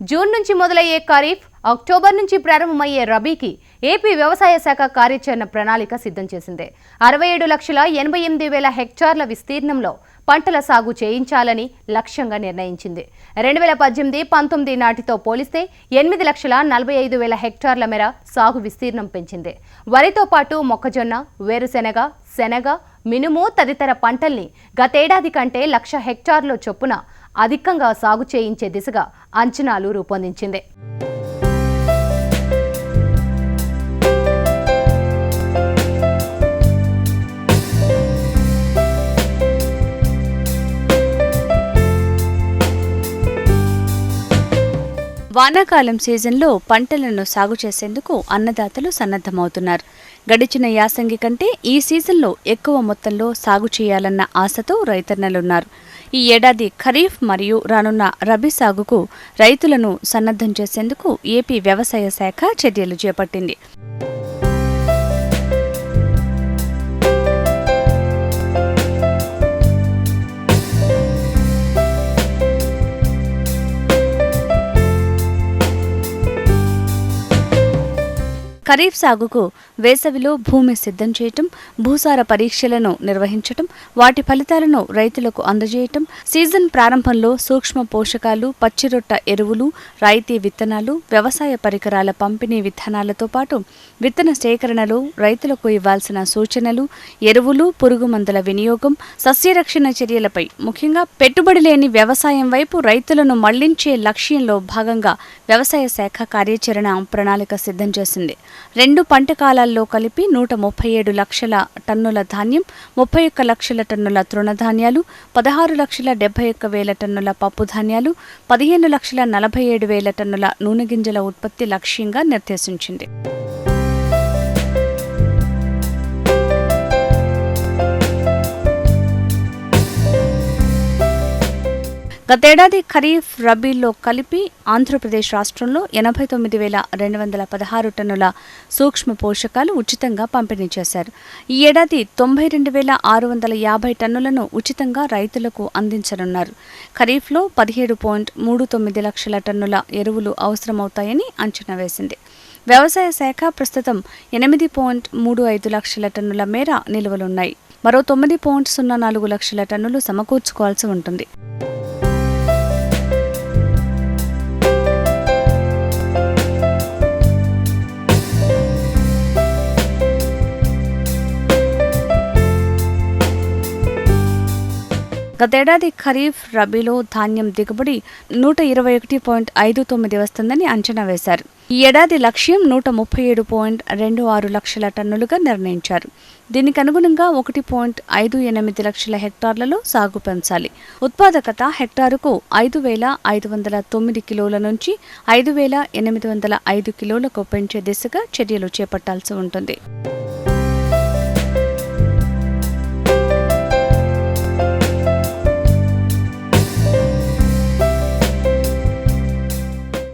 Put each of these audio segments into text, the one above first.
June నుంచి మొదలయ్యే kharif October నుంచి ప్రారంభమయ్యే రబీకి ఏపీ వ్యవసాయ శాఖ కార్యాచరణ ప్రణాళిక సిద్ధం చేసింది. అరవై ఏడు లక్షల ఎనభై ఎనిమిది వేల హెక్టార్ల విస్తీర్ణంలో పంటల సాగు చేయించాలని లక్ష్యంగా నిర్ణయించింది. రెండు వేల పద్దెనిమిది పంతొమ్మిది నాటితో పోలిస్తే ఎనిమిది లక్షల నలభై ఐదు వేల హెక్టార్ల మేర సాగు విస్తీర్ణం పెంచింది. వరితో పాటు మొక్కజొన్న వేరుశెనగ శనగ మినుము తదితర పంటల్ని గతేడాది కంటే లక్ష హెక్టార్ల చొప్పున అధికంగా సాగు చేయించే దిశగా అంచనాలు రూపొందించింది. వానాకాలం సీజన్లో పంటలను సాగు చేసేందుకు అన్నదాతలు సన్నద్ధమవుతున్నారు. గడిచిన యాసంగి కంటే ఈ సీజన్లో ఎక్కువ మొత్తంలో సాగు చేయాలన్న ఆశతో రైతన్నలున్నారు. ఈ ఏడాది ఖరీఫ్ మరియు రానున్న రబీ సాగుకు రైతులను సన్నద్ధం చేసేందుకు ఏపీ వ్యవసాయ శాఖ చర్యలు చేపట్టింది. ఖరీఫ్ సాగుకు వేసవిలో భూమి సిద్ధం చేయటం భూసార పరీక్షలను నిర్వహించటం వాటి ఫలితాలను రైతులకు అందజేయటం సీజన్ ప్రారంభంలో సూక్ష్మ పోషకాలు పచ్చిరొట్ట ఎరువులు రాయితీ విత్తనాలు వ్యవసాయ పరికరాల పంపిణీ విధానాలతో పాటు విత్తన సేకరణలో రైతులకు ఇవ్వాల్సిన సూచనలు ఎరువులు పురుగు మందుల వినియోగం సస్యరక్షణ చర్యలపై ముఖ్యంగా పెట్టుబడి లేని వ్యవసాయం వైపు రైతులను మళ్ళించే లక్ష్యంలో భాగంగా వ్యవసాయ శాఖ కార్యాచరణ ప్రణాళిక సిద్ధం చేసింది. రెండు పంట కాలాల్లో కలిపి నూట ముప్పై ఏడు లక్షల టన్నుల ధాన్యం ముప్పై ఒక్క లక్షల టన్నుల తృణధాన్యాలు పదహారు లక్షల డెబ్బై ఒక్క వేల టన్నుల పప్పు ధాన్యాలు పదిహేను లక్షల నలభై ఏడు వేల టన్నుల నూనె గింజల ఉత్పత్తి లక్ష్యంగా నిర్దేశించింది. గతేడాది ఖరీఫ్ రబీల్లో కలిపి ఆంధ్రప్రదేశ్ రాష్ట్రంలో ఎనభై తొమ్మిది వేల రెండు వందల పదహారు టన్నుల సూక్ష్మ పోషకాలు ఉచితంగా పంపిణీ చేశారు. ఈ ఏడాది తొంభై రెండు వేల ఆరు వందల యాభై టన్నులను ఉచితంగా రైతులకు అందించనున్నారు. ఖరీఫ్లో పదిహేడు పాయింట్ మూడు తొమ్మిది లక్షల టన్నుల ఎరువులు అవసరమవుతాయని అంచనా వేసింది. వ్యవసాయ శాఖ ప్రస్తుతం ఎనిమిది పాయింట్ మూడు ఐదు లక్షల టన్నుల మేర నిల్వలున్నాయి. మరో తొమ్మిది పాయింట్ సున్నా నాలుగు లక్షల టన్నులు సమకూర్చుకోవాల్సి ఉంటుంది. గతేడాది ఖరీఫ్ రబీలో ధాన్యం దిగుబడి నూట ఇరవై ఒకటి పాయింట్ ఐదు తొమ్మిది వస్తుందని అంచనా వేశారు. ఈ ఏడాది లక్ష్యం నూట ముప్పై ఏడు పాయింట్ రెండు ఆరు లక్షల టన్నులుగా నిర్ణయించారు. దీనికి అనుగుణంగా ఒకటి పాయింట్ ఐదు ఎనిమిది లక్షల హెక్టార్లలో సాగు పెంచాలి. ఉత్పాదకత హెక్టారుకు ఐదు వేల ఐదు వందల తొమ్మిది కిలోల నుంచి ఐదు వేల ఎనిమిది వందల ఐదు కిలోలకు పెంచే దిశగా చర్యలు చేపట్టాల్సి ఉంటుంది.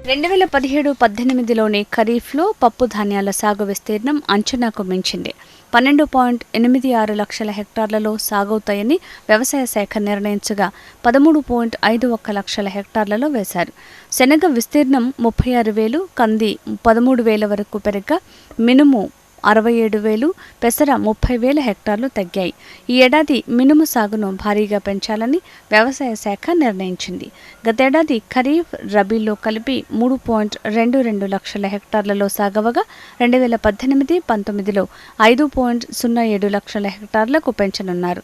రెండు వేల పదిహేడు పద్దెనిమిదిలోని ఖరీఫ్లో పప్పు ధాన్యాల సాగు విస్తీర్ణం అంచనాకు మించింది. పన్నెండు పాయింట్ ఎనిమిది ఆరు లక్షల హెక్టార్లలో సాగవుతాయని వ్యవసాయ శాఖ నిర్ణయించగా పదమూడు పాయింట్ ఐదు ఒక్క లక్షల హెక్టార్లలో వేశారు. శనగ విస్తీర్ణం ముప్పై ఆరు వేలు కంది పదమూడు వేల వరకు పెరగగా మినుము అరవై ఏడు వేలు పెసర ముప్పై వేల హెక్టార్లు తగ్గాయి. ఈ ఏడాది మినుము సాగును భారీగా పెంచాలని వ్యవసాయ శాఖ నిర్ణయించింది. గతేడాది ఖరీఫ్ రబీలో కలిపి మూడు పాయింట్ రెండు రెండు లక్షల హెక్టార్లలో సాగవగా రెండు వేల పద్దెనిమిది పంతొమ్మిదిలో ఐదు పాయింట్ సున్నా ఏడు లక్షల హెక్టార్లకు పెంచనున్నారు.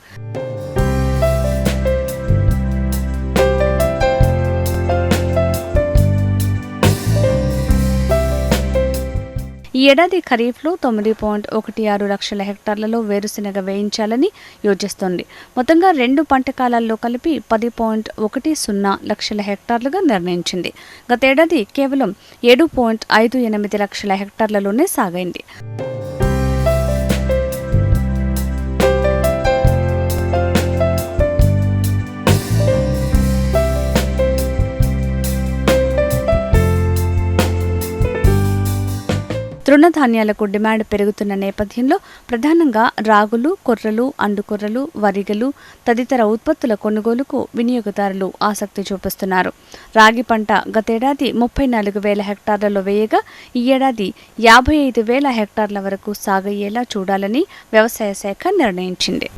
ఈ ఏడాది ఖరీఫ్లో తొమ్మిది పాయింట్ ఒకటి ఆరు లక్షల హెక్టార్లలో వేరుశెనగ వేయించాలని యోచిస్తోంది. మొత్తంగా రెండు పంట కాలాల్లో కలిపి పది పాయింట్ ఒకటి సున్నా లక్షల హెక్టార్లుగా నిర్ణయించింది. గతేడాది కేవలం ఏడు పాయింట్ ఐదు ఎనిమిది లక్షల హెక్టార్లలోనే సాగైంది. తృణధాన్యాలకు డిమాండ్ పెరుగుతున్న నేపథ్యంలో ప్రధానంగా రాగులు కొర్రలు అండుకొర్రలు వరిగలు తదితర ఉత్పత్తుల కొనుగోలుకు వినియోగదారులు ఆసక్తి చూపిస్తున్నారు. రాగి పంట గతేడాది ముప్పై నాలుగు వేల హెక్టార్లలో వేయగా ఈ ఏడాది యాభై ఐదు వేల హెక్టార్ల వరకు సాగయ్యేలా చూడాలని వ్యవసాయ శాఖ నిర్ణయించింది.